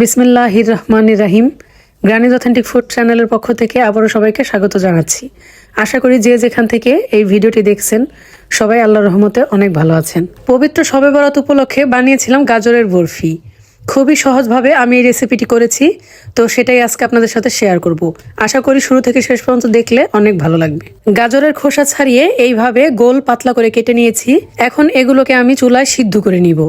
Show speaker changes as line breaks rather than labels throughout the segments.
বিসমিল্লাহির রহমানির রাহিম। Granny's authentic food চ্যানেলের পক্ষ থেকে আবারও সবাইকে স্বাগত জানাচ্ছি। আশা করি যে যেখান থেকে এই ভিডিওটি দেখছেন, সবাই আল্লাহ রহমতে অনেক ভালো আছেন। পবিত্র শবে বরাত উপলক্ষে বানিয়েছিলাম গাজরের বরফি। খুবই সহজভাবে আমি এই রেসিপিটি করেছি, তো সেটাই আজকে আপনাদের সাথে শেয়ার করব। আশা করি শুরু থেকে শেষ পর্যন্ত দেখলে অনেক ভালো লাগবে। গাজরের খোসা ছাড়িয়ে এইভাবে গোল পাতলা করে কেটে নিয়েছি। এখন এগুলোকে আমি চুলায় সিদ্ধ করে নিব।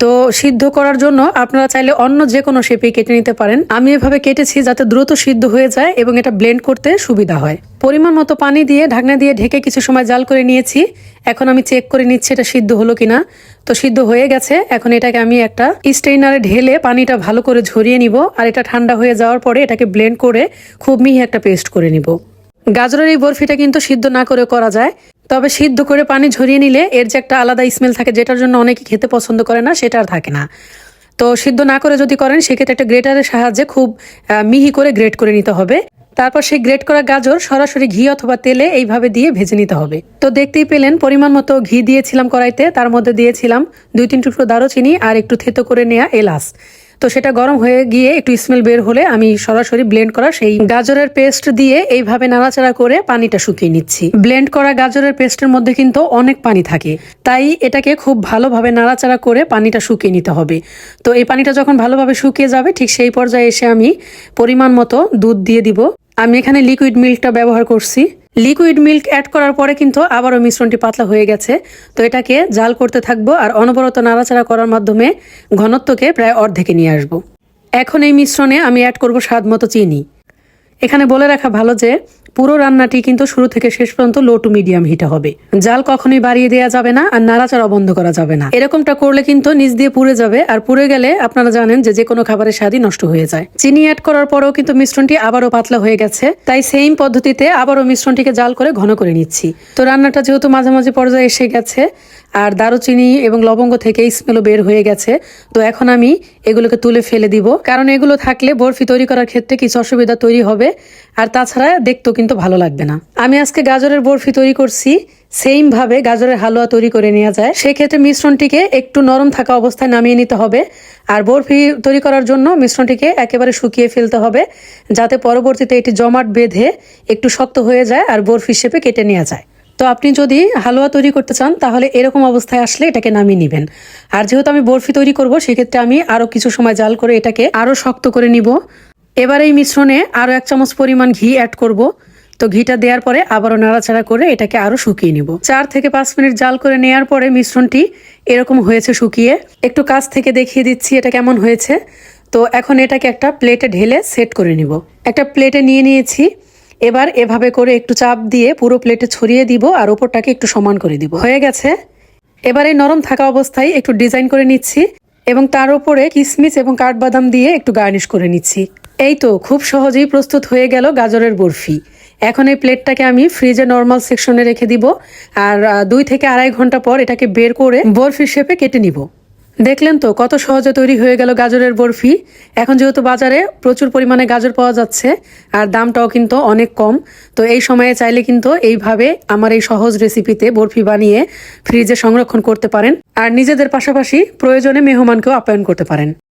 তো সিদ্ধ করার জন্য আপনারা চাইলে অন্য যে কোনো শেপে কেটে নিতে পারেন। আমি এভাবে কেটেছি যাতে দ্রুত সিদ্ধ হয়ে যায় এবং এটা ব্লেন্ড করতে সুবিধা হয়। পরিমাণ মতো পানি দিয়ে ঢাকনা দিয়ে ঢেকে কিছু সময় জাল করে নিয়েছি। এখন আমি চেক করে নিচ্ছি এটা সিদ্ধ হলো কিনা। তো সিদ্ধ হয়ে গেছে। এখন এটাকে আমি একটা স্টেইনারে ঢেলে পানিটা ভালো করে ঝরিয়ে নিব আর এটা ঠান্ডা হয়ে যাওয়ার পরে এটাকে ব্লেন্ড করে খুব মিহি একটা পেস্ট করে নিব। গাজরের এই বরফিটা কিন্তু সিদ্ধ না করে করা যায়। তবে সিদ্ধ করে পানি ঝরিয়ে নিলে এর যে একটা আলাদা স্মেল থাকে, যেটার জন্য অনেকে খেতে পছন্দ করে না, সেটা আর থাকে না। তো সিদ্ধ না করে যদি করেন, সেক্ষেত্রে একটা গ্রেটারের সাহায্যে খুব মিহি করে গ্রেট করে নিতে হবে। তারপর সেই গ্রেট করা গাজর সরাসরি ঘি অথবা তেলে এইভাবে দিয়ে ভেজে নিতে হবে। তো দেখতেই পেলেন, পরিমাণ মতো ঘি দিয়েছিলাম কড়াইতে, তার মধ্যে দিয়েছিলাম দুই তিন টুকরো দারুচিনি আর একটু থেতো করে নেওয়া এলাচ। তো সেটা গরম হয়ে গিয়ে একটু স্মেল বের হলে আমি সরাসরি ব্লেন্ড করা সেই গাজরের পেস্ট দিয়ে এইভাবে নাড়াচাড়া করে পানিটা শুকিয়ে নিচ্ছি। ব্লেন্ড করা গাজরের পেস্টের মধ্যে কিন্তু অনেক পানি থাকে, তাই এটাকে খুব ভালোভাবে নাড়াচাড়া করে পানিটা শুকিয়ে নিতে হবে। তো এই পানিটা যখন ভালোভাবে শুকিয়ে যাবে, ঠিক সেই পর্যায়ে এসে আমি পরিমাণ মতো দুধ দিয়ে দিব। আমি এখানে লিকুইড মিল্কটা ব্যবহার করছি। লিকুইড মিল্ক অ্যাড করার পরে কিন্তু আবারও মিশ্রণটি পাতলা হয়ে গেছে। তো এটাকে জাল করতে থাকব আর অনবরত নাড়াচাড়া করার মাধ্যমে ঘনত্বকে প্রায় অর্ধেকে নিয়ে আসব। এখন এই মিশ্রণে আমি অ্যাড করব স্বাদ মতো চিনি। এখানে বলে রাখা ভালো যে, পুরো রান্নাটি কিন্তু শুরু থেকে শেষ পর্যন্ত লো টু মিডিয়াম হিটে হবে। জাল কখনোই বাড়িয়ে দেওয়া যাবে না আর নাড়াচাড়া বন্ধ করা যাবে না। এরকমটা করলে কিন্তু নিচ দিয়ে পুড়ে যাবে আর পুড়ে গেলে আপনারা জানেন যে যে কোনো খাবারের স্বাদই নষ্ট হয়ে যায়। চিনি অ্যাড করার পরেও কিন্তু মিশ্রণটি আবারও পাতলা হয়ে গেছে। তাই সেম পদ্ধতিতে আবারও মিশ্রণটিকে জাল করে ঘন করে নিচ্ছি। তো রান্নাটা যেহেতু মাঝামাঝি পর্যায়ে এসে গেছে আর দারুচিনি এবং লবঙ্গ থেকে স্মেলও বের হয়ে গেছে, তো এখন আমি এগুলোকে তুলে ফেলে দিব। কারণ এগুলো থাকলে বরফি তৈরি করার ক্ষেত্রে কিছু অসুবিধা তৈরি হবে। আর তাছাড়া দেখতেও কিন্তু ভালো লাগবে না। আমি আজকে গাজরের বরফি তৈরি করছি সেম ভাবে গাজরের হালুয়া তৈরি করে নেওয়া যায়। সেক্ষেত্রে মিশ্রণটিকে একটু নরম থাকা অবস্থায় নামিয়ে নিতে হবে। আর বরফি তৈরি করার জন্য মিশ্রণটিকে একেবারে শুকিয়ে ফেলতে হবে, যাতে পরবর্তীতে এটি জমাট বেঁধে একটু শক্ত হয়ে যায় আর বরফি শেপে কেটে নেওয়া যায়। তো আপনি যদি হালুয়া তৈরি করতে চান, তাহলে এরকম অবস্থায় আসলে এটাকে নামিয়ে নেবেন। আর যেহেতু আমি বরফি তৈরি করব, সেক্ষেত্রে আমি আরও কিছু সময় জাল করে এটাকে আরও শক্ত করে নিব। এবার এই মিশ্রণে আরও এক চামচ পরিমাণ ঘি অ্যাড করব। তো ঘিটা দেওয়ার পরে আবারও নাড়াচাড়া করে এটাকে আরও শুকিয়ে নিব। চার থেকে পাঁচ মিনিট জাল করে নেওয়ার পরে মিশ্রণটি এরকম হয়েছে শুকিয়ে। একটু কাছ থেকে দেখিয়ে দিচ্ছি এটা কেমন হয়েছে। তো এখন এটাকে একটা প্লেটে ঢেলে সেট করে নিব। একটা প্লেটে নিয়ে নিয়েছি। এবার এভাবে করে একটু চাপ দিয়ে পুরো প্লেটে ছড়িয়ে দিব আর ওপরটাকে একটু সমান করে দিব। হয়ে গেছে। এবারে নরম থাকা অবস্থায় একটু ডিজাইন করে নিচ্ছি এবং তার উপরে কিশমিশ এবং কাঠবাদাম দিয়ে একটু গার্নিশ করে নিচ্ছি। এই তো খুব সহজেই প্রস্তুত হয়ে গেল গাজরের বরফি। এখন এই প্লেটটাকে আমি ফ্রিজে নর্মাল সেকশনে রেখে দিব আর দুই থেকে আড়াই ঘণ্টা পর এটাকে বের করে বরফি শেপে কেটে নিব। দেখলেন তো কত সহজে তৈরি হয়ে গেল গাজরের বরফি। এখন যেহেতু বাজারে প্রচুর পরিমাণে গাজর পাওয়া যাচ্ছে আর দামটাও কিন্তু অনেক কম, তো এই সময়ে চাইলে কিন্তু এইভাবে আমার এই সহজ রেসিপিতে বরফি বানিয়ে ফ্রিজে সংরক্ষণ করতে পারেন। আর নিজেদের পাশাপাশি প্রয়োজনে মেহমানকেও আপ্যায়ন করতে পারেন।